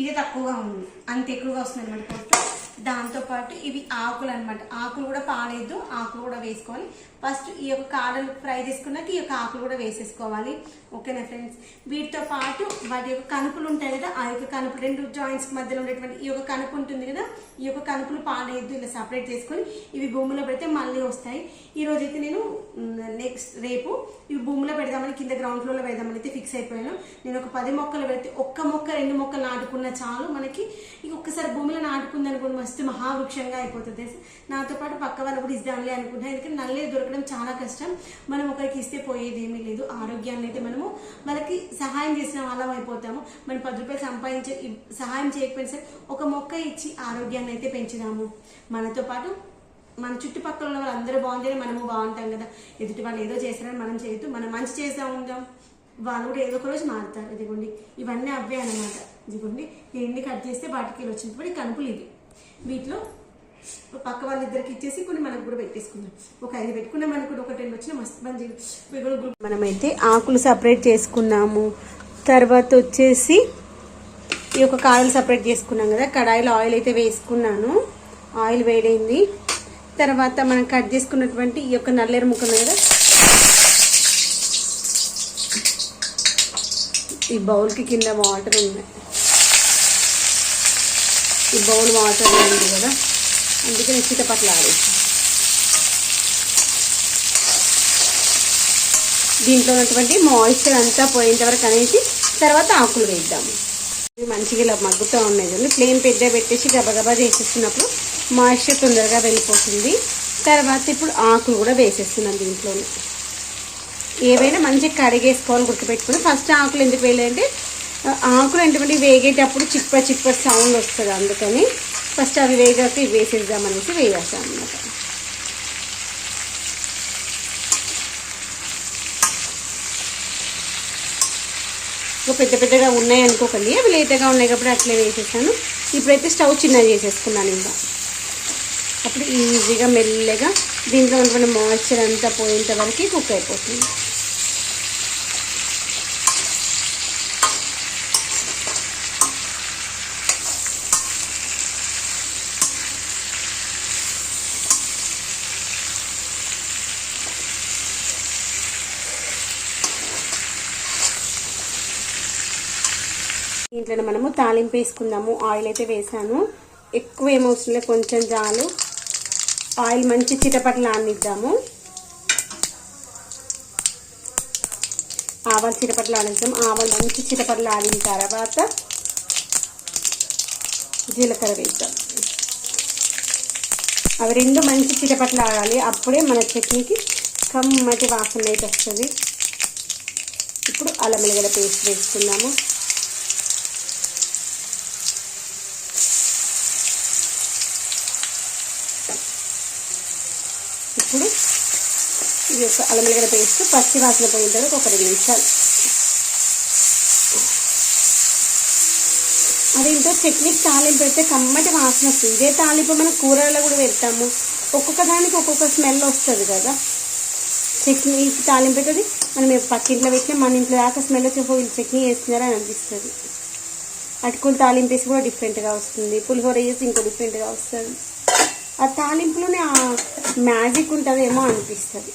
ఇది తక్కువగా ఉంది. అంత ఎక్కువగా వస్తుంది అనమాట దాంతోపాటు ఇవి ఆకులు అనమాట ఆకులు కూడా పాలేదు ఆకులు కూడా వేసుకోవాలి. ఫస్ట్ ఈ యొక్క కాడలు ఫ్రై చేసుకున్నాక ఈ యొక్క ఆకులు కూడా వేసేసుకోవాలి. ఓకేనా ఫ్రెండ్స్? వీటితో పాటు వాటి యొక్క కనుపులు ఉంటాయి కదా ఆ యొక్క కనుపు రెండు జాయింట్స్ మధ్యలో ఉండేటువంటి ఈ యొక్క కనుపు ఉంటుంది కదా ఈ యొక్క కనుపులు పాలేదు ఇలా సపరేట్ చేసుకొని ఇవి భూమిలో పెడితే మళ్ళీ వస్తాయి. ఈ రోజైతే నేను నెక్స్ట్ రేపు ఇవి భూమిలో పెడదామని కింద గ్రౌండ్ ఫ్లోర్లో పెడదామని అయితే ఫిక్స్ అయిపోయాను. నేను ఒక పది మొక్కలు పెడితే ఒక్క మొక్క రెండు మొక్కలు నాటుకున్న చాలు మనకి. ఇక ఒక్కసారి భూమిలో నాటుకుంది ఫస్ట్ మహావృక్షంగా అయిపోతుంది నాతో పాటు పక్క వాళ్ళు కూడా ఇద్దాంలే అనుకుంటున్నాను ఎందుకంటే నల్లే దొరకడం చాలా కష్టం. మనం ఒకరికి ఇస్తే పోయేది ఏమీ లేదు. ఆరోగ్యాన్ని అయితే మనము వాళ్ళకి సహాయం చేసిన వాళ్ళం అయిపోతాము. మనం పది రూపాయలు సంపాదించే సహాయం చేయకపోయినా సరే ఒక మొక్క ఇచ్చి ఆరోగ్యాన్ని అయితే పెంచుదాము. మనతో పాటు మన చుట్టుపక్కల ఉన్న వాళ్ళందరూ బాగుంటేనే మనము బాగుంటాం కదా. ఎదుటి వాళ్ళు ఏదో చేస్తారని మనం చేయొద్దు. మనం మంచి చేస్తూ ఉంటాం వాళ్ళు కూడా ఏదో ఒక రోజు మారుతారు. ఇదిగోండి. ఇవన్నీ అవే అనమాట ఇదిగోండి. ఈ ఎన్ని కట్ చేస్తే వాటికి వచ్చినప్పుడు కనుపులు ఇవి. వీటిలో పక్క వాళ్ళిద్దరికి ఇచ్చేసి కొన్ని మనకు కూడా పెట్టేసుకుందాం. ఒక ఐదు పెట్టుకున్నాం అనుకుంటే ఒక టెన్ వచ్చిన మస్తు మంచి మనమైతే ఆకులు సపరేట్ చేసుకున్నాము. తర్వాత వచ్చేసి ఈ యొక్క కాయలు సపరేట్ చేసుకున్నాం కదా కడాయిలో ఆయిల్ అయితే వేసుకున్నాను. ఆయిల్ వేడైంది. తర్వాత మనం కట్ చేసుకున్నటువంటి ఈ యొక్క నల్లేరు ముక్క కదా ఈ బౌల్కి కింద వాటర్ ఉన్నాయి ఈ బౌల్ వాటర్ ఉంది కదా. అందుకే నేను చిటపట్లు ఆడేసి దీంట్లో ఉన్నటువంటి మాయిశ్చర్ అంతా పోయేంత వరకు అనేసి తర్వాత ఆకులు వేద్దాము. ఇవి మంచిగా ఇలా మగ్గుతూ ఉన్నాయి చూడండి. ప్లేన్ పెద్ద పెట్టేసి గబగబా చేసేస్తున్నప్పుడు మాయిశ్చర్ తొందరగా వెళ్ళిపోతుంది. తర్వాత ఇప్పుడు ఆకులు కూడా వేసేస్తున్నాం దీంట్లోనే. ఏవైనా మంచిగా కడిగేసుకోవాలి గుర్తుపెట్టుకుని. ఫస్ట్ ఆకులు ఎందుకు వేయాలంటే ఆకులు ఏంటంటే వేగేటప్పుడు చిప్ప చిప్ప సౌండ్ వస్తుంది అందుకని ఫస్ట్ అవి వేగాక ఇవి వేసేద్దాం అనేసి అనమాట పెద్ద పెద్దగా ఉన్నాయి అనుకోకండి అవి లేతగా ఉన్నాయి కాబట్టి అట్లే వేసేసాను. ఇప్పుడైతే స్టవ్ చిన్నది చేసేసుకున్నాను ఇంకా. అప్పుడు ఈజీగా మెల్లగా దీంట్లో ఉన్నటువంటి మాయిశ్చర్ అంతా పోయేంత వరకు కుక్ అయిపోతుంది. దీంట్లో మనము తాలింపు వేసుకుందాము. ఆయిల్ అయితే వేసాను. ఎక్కువ ఏమవసరం కొంచెం చాలు. ఆయిల్ మంచి చిటపట్లు ఆనిద్దాము ఆవాలు చిటపట్లు ఆనిద్దాం ఆవాలు మంచి చిటపట్లు ఆడిన తర్వాత జీలకర్ర వేద్దాం. అవి రెండు మంచి చిటపట్లు ఆడాలి అప్పుడే మన చట్నీకి కమ్మటి వాసన అయితే వస్తుంది. ఇప్పుడు అల్లం వెల్లిగడ్డ పేస్ట్ వేసుకుందాము. ఇప్పుడు ఇది ఒక అల్లం పేస్ట్ పచ్చి వాసన పోయిన తర్వాత ఒక రెండు నిమిషాలు. అదేంటో చట్నీకి తాలింపు పెడితే కమ్మటి వాసన వస్తుంది. ఇదే తాలింపు మనం కూరల్లో కూడా పెడతాము. ఒక్కొక్క దానికి ఒక్కొక్క స్మెల్ వస్తుంది కదా. చట్నీకి తాలింపు పెడుతుంది మనం పక్కింట్లో పెట్టినా మన ఇంట్లో దాకా స్మెల్ వచ్చేపో వీళ్ళు చట్నీ వేస్తున్నారని అనిపిస్తుంది. అటుకులు తాలింపు వేసి కూడా డిఫరెంట్గా వస్తుంది. పులిహోర వేసి ఇంకో డిఫరెంట్గా వస్తుంది. ఆ తాలింపులోనే ఆ మ్యాజిక్ ఉంటుందేమో అనిపిస్తుంది.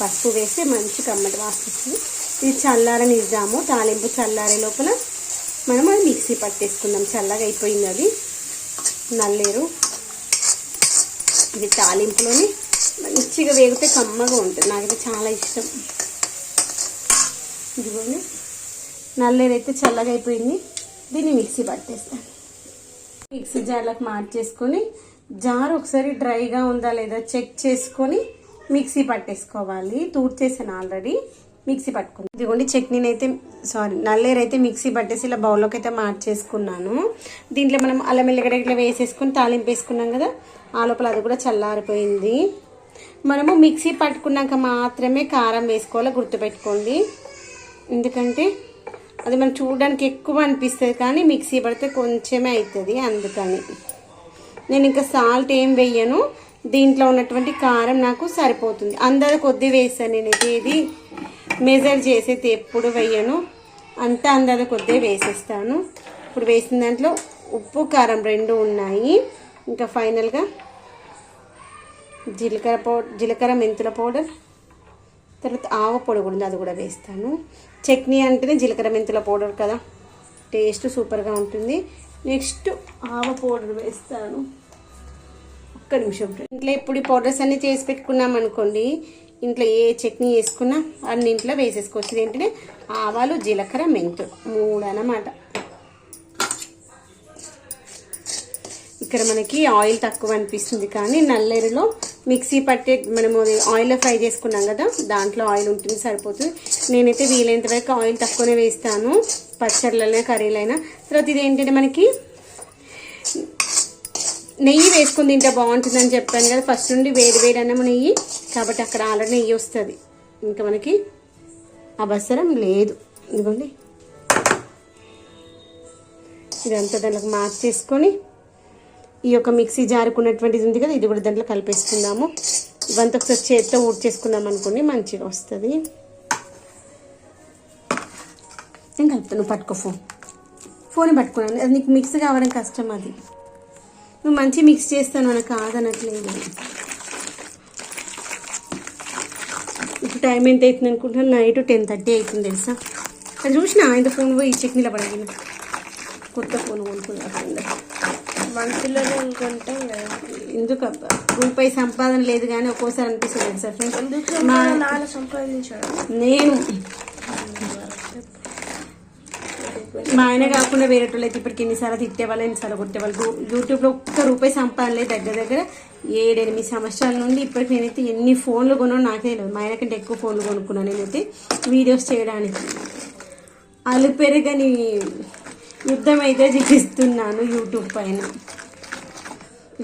పసుపు వేస్తే మంచి కమ్మటి వాసన ఇది చల్లారని ఇద్దాము తాలింపు చల్లారే లోపల మనం అది మిక్సీ పట్టేసుకుందాం. చల్లగా అయిపోయింది అది. నల్లేరు. ఇది తాలింపులోని మంచిగా వేగితే కమ్మగా ఉంటుంది. నాకైతే చాలా ఇష్టం. ఇదిగోండి. నల్లేరు అయితే చల్లగా అయిపోయింది. దీన్ని మిక్సీ పట్టేస్తాను. మిక్సీ జార్లకు మార్చేసుకొని జార్ ఒకసారి డ్రైగా ఉందా లేదా చెక్ చేసుకొని మిక్సీ పట్టేసుకోవాలి. తూడ్చేసాను ఆల్రెడీ. మిక్సీ పట్టుకున్నాను ఇదిగోండి చట్నీని అయితే సారీ నల్లేరు అయితే మిక్సీ పట్టేసి ఇలా బౌల్లోకి అయితే మార్చేసుకున్నాను. దీంట్లో మనం అల్లం వెల్లిగడ్డ ఇట్లా వేసేసుకొని తాలింపు వేసుకున్నాం కదా ఆ లోపల అది కూడా చల్లారిపోయింది. మనము మిక్సీ పట్టుకున్నాక మాత్రమే కారం వేసుకోవాలి గుర్తుపెట్టుకోండి. ఎందుకంటే అది మనం చూడడానికి ఎక్కువ అనిపిస్తుంది కానీ మిక్సీ పడితే కొంచెమే అవుతుంది అందుకని. నేను ఇంకా సాల్ట్ ఏం వేయను. దీంట్లో ఉన్నటువంటి కారం నాకు సరిపోతుంది. అందరు కొద్ది వేస్తాను నేను ఇది మెజర్ చేసేది ఎప్పుడు వేయను. అంతా అందాద కొద్ది వేసేస్తాను. ఇప్పుడు వేసిన దాంట్లో ఉప్పు కారం రెండు ఉన్నాయి. ఇంకా ఫైనల్గా జీలకర్ర పౌడర్ జీలకర్ర మెంతుల పౌడర్. తర్వాత ఆవ పొడి కూడా ఉంది అది కూడా వేస్తాను. చట్నీ అంటేనే జీలకర్ర మెంతుల పౌడర్ కదా. టేస్ట్ సూపర్గా ఉంటుంది. నెక్స్ట్ ఆవ పౌడర్ వేస్తాను. ఒక్క నిమిషం ఇంట్లో ఇప్పుడు ఈ పౌడర్స్ అన్నీ చేసి పెట్టుకున్నాం అనుకోండి ఇంట్లో ఏ చట్నీ వేసుకున్నా అన్ని ఇంట్లో వేసేసుకోవచ్చు. ఏంటంటే ఆవాలు జీలకర్ర మెంతులు. మూడు అన్నమాట. ఇక్కడ మనకి ఆయిల్ తక్కువ అనిపిస్తుంది కానీ నల్లేరులో మిక్సీ పట్టే మనము ఆయిల్లో ఫ్రై చేసుకున్నాం కదా దాంట్లో ఆయిల్ ఉంటుంది సరిపోతుంది. నేనైతే వీలైనంత వరకు ఆయిల్ తక్కువనే వేస్తాను పచ్చళ్ళైనా కర్రీలైనా. తర్వాత ఇది ఏంటంటే మనకి నెయ్యి వేసుకుని తింటే బాగుంటుందని చెప్పాను కదా ఫస్ట్ నుండి వేడి వేడి అన్నం నెయ్యి కాబట్టి అక్కడ ఆల్రెడీ నెయ్యి వస్తుంది. ఇంకా మనకి అవసరం లేదు. ఇదిగోండి. ఇదంతా దానికి మార్చేసుకొని ఈ యొక్క మిక్సీ జారుకున్నటువంటిది ఉంది కదా ఇది కూడా దాంట్లో కలిపేసుకుందాము. ఇవంతా ఒకసారి చేతితో ఊడ్చేసుకుందాం అనుకోండి మంచిగా వస్తుంది. నేను కలుపుతాను పట్టుకో ఫోన్. ఫోన్ పట్టుకున్నాను అది నీకు మిక్స్ కావడం కష్టం అది. నువ్వు మంచి మిక్స్ చేస్తాను మనకు కాదనట్లేదు. ఇప్పుడు టైం ఎంత అవుతుంది అనుకుంటున్నాను? నైట్ టెన్ థర్టీ అవుతుంది తెలుసా? అది చూసిన? ఆయన ఫోన్ పోయి చట్నీలో నిలబడగిన కొత్త ఫోన్ కొనుక్కున్నా మంత్లోనే అనుకుంటాం ఎందుకు రూపాయి సంపాదన లేదు కానీ ఒక్కోసారి అనిపిస్తుంది ఫ్రెండ్స్? మా నాన్న సంపాదించాడు? నేను. మా ఆయన కాకుండా వేరే వాళ్ళు అయితే ఇప్పటికి ఎన్నిసార్లు తిట్టేవాళ్ళు ఎన్నిసార్లు కొట్టేవాళ్ళు. యూట్యూబ్లో ఒక్క రూపాయి సంపాదన లేదు దగ్గర దగ్గర. ఏడెనిమిది సంవత్సరాల నుండి ఇప్పటికి నేనైతే ఎన్ని ఫోన్లు కొన్నాను నాకే తెలియదు. మా ఆయన కంటే ఎక్కువ ఫోన్లు కొనుక్కున్నాను నేనైతే. వీడియోస్ చేయడానికి. అలు పెరగని యుద్ధం అయితే చేస్తున్నాను యూట్యూబ్ పైన.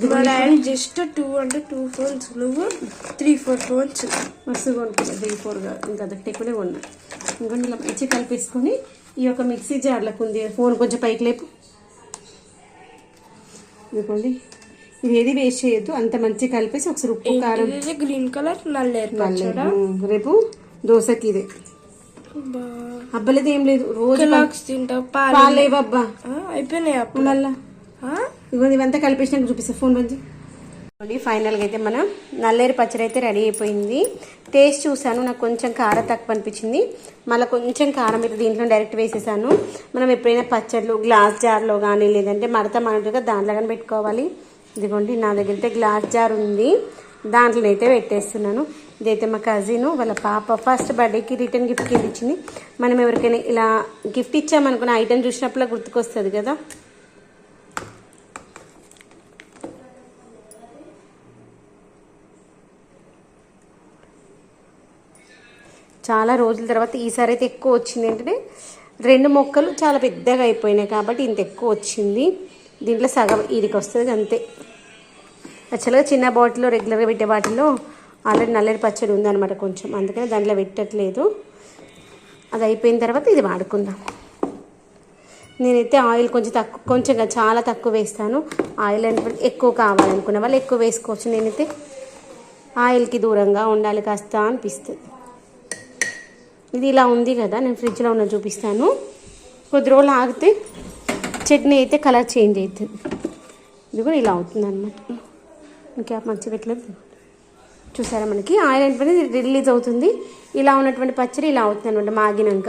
మా డాడీ జస్ట్ టూ అంటే టూ ఫోన్స్. నువ్వు త్రీ ఫోర్ ఫోన్స్ మస్తు కొనుక్కున్నా త్రీ ఫోర్గా ఇంకా అంతకంటే ఎక్కువనే కొన్నా. ఇంకొంచెం ఇలా మంచిగా కలిపేసుకొని ఈ యొక్క మిక్సీ జార్లకు ఉంది. ఫోన్ కొంచెం పైకి లేపు. ఇదిగోండి. ఇది ఏది వేస్ట్ చేయొద్దు. అంత మంచిగా కలిపేసి ఒకసారి ఉప్పు కారం గ్రీన్ కలర్ నల్లేరు పచ్చడా ఉమ్, రేపు దోశకి ఇదే. అబ్బలేదు ఏం లేదు. రోజు తింటావు పాలు లేవబ్బా. అయిపోయినాయి అప్పుడు మళ్ళా. ఆ? ఇదిగో ఇవంతా కలిపేసినాక చూపిస్తా. ఫోన్ బంద్. ఫైనల్గా అయితే మన నల్లేరు పచ్చడి అయితే రెడీ అయిపోయింది. టేస్ట్ చూసాను నాకు కొంచెం కారం తక్కువ అనిపించింది. మళ్ళీ కొంచెం కారం అయితే దీంట్లో డైరెక్ట్ వేసేసాను. మనం ఎప్పుడైనా పచ్చళ్ళు గ్లాస్ జార్లో కానీ లేదంటే మడత మనటుగా దాంట్లో కానీ పెట్టుకోవాలి. ఇదిగోండి నా దగ్గర అయితే గ్లాస్ జార్ ఉంది. దాంట్లో అయితే పెట్టేస్తున్నాను. ఇదైతే మా కజిన్ వాళ్ళ పాప ఫస్ట్ బర్త్డేకి రిటర్న్ గిఫ్ట్ కింద ఇచ్చింది. మనం ఎవరికైనా ఇలా గిఫ్ట్ ఇచ్చామనుకున్న ఐటెం చూసినప్పుడు గుర్తుకొస్తుంది కదా? చాలా రోజుల తర్వాత ఈసారి అయితే ఎక్కువ వచ్చింది. ఏంటంటే రెండు మొక్కలు చాలా పెద్దగా అయిపోయినాయి కాబట్టి ఇంత ఎక్కువ వచ్చింది. దీంట్లో సగం ఇదికి వస్తుంది అంతే. యాక్చువల్గా చిన్న బాటిల్లో రెగ్యులర్గా పెట్టే బాటిల్లో ఆల్రెడీ నల్లరి పచ్చడి ఉందన్నమాట కొంచెం. అందుకని దాంట్లో పెట్టట్లేదు. అది అయిపోయిన తర్వాత ఇది వాడుకుందాం. నేనైతే ఆయిల్ కొంచెం తక్కువ కొంచెం చాలా తక్కువ వేస్తాను. ఆయిల్ అంటే ఎక్కువ కావాలనుకున్న వాళ్ళు ఎక్కువ వేసుకోవచ్చు. నేనైతే ఆయిల్కి దూరంగా ఉండాలి కాస్త అనిపిస్తుంది. ఇది ఇలా ఉంది కదా నేను ఫ్రిడ్జ్లో ఉన్న చూపిస్తాను. కొద్ది రోజులు ఆగితే చట్నీ అయితే కలర్ చేంజ్ అవుతుంది. ఇది కూడా ఇలా అవుతుంది అనమాట ఇంకా మంచిగా పెట్టలేదు. చూసారా మనకి? ఆయిల్ అనేది రిలీజ్ అవుతుంది. ఇలా ఉన్నటువంటి పచ్చడి ఇలా అవుతుంది అనమాట మాగినాక.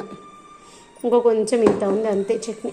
ఇంకో కొంచెం ఇంత ఉంది అంతే చట్నీ.